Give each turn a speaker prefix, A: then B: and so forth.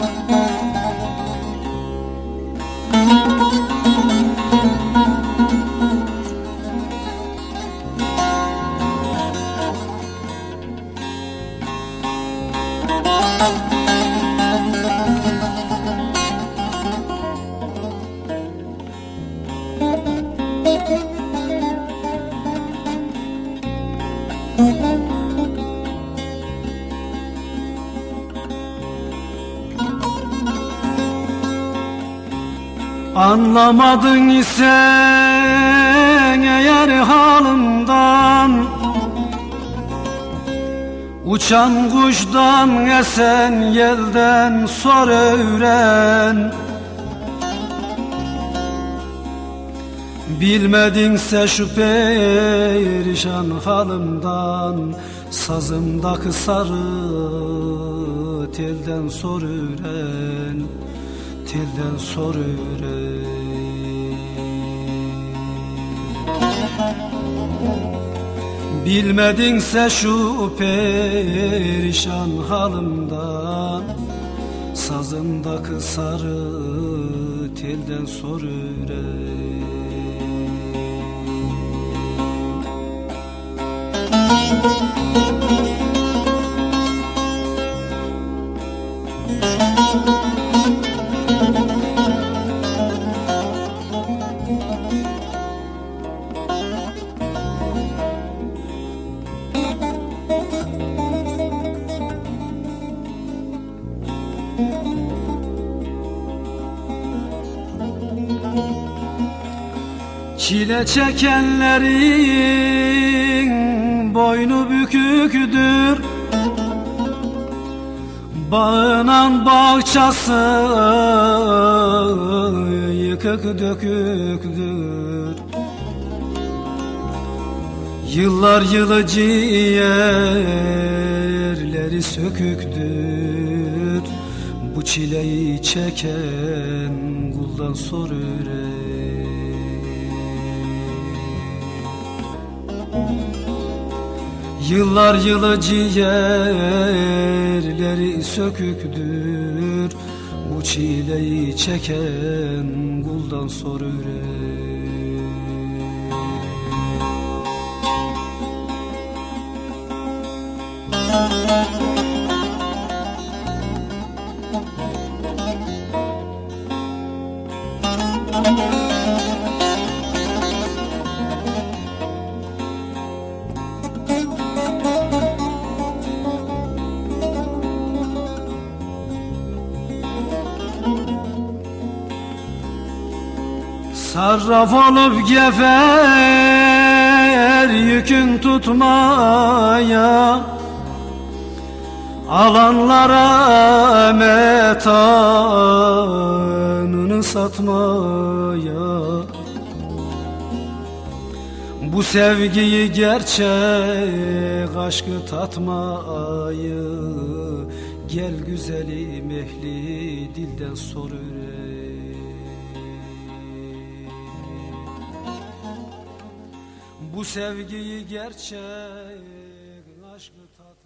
A: Thank you. Anlamadın ise eğer halımdan. Uçan kuştan esen yelden sor öğren. Bilmedinse şu perişan halımdan Sazımdaki sarı telden sor öğren Telden sor Bilmedinse şu perişan halımdan Sazımdaki sarı telden sor öğren Çile çekenlerin boynu büküktür. Bağınan bahçası yıkık döküktür. Yıllar yılı ciğerleri söküktür. Bu çileyi çeken kuldan sor öğren Yıllar yılı ciğerleri söküktür. Bu çileyi çeken kuldan sor öğren Sarraf olup gefer yükün tutmaya. Alanlara metanını satmaya. Bu sevgiyi gerçek aşkı tatmayı. Gel güzelim ehli dilden sor öğren Bu sevgiyi gerçek aşkı tat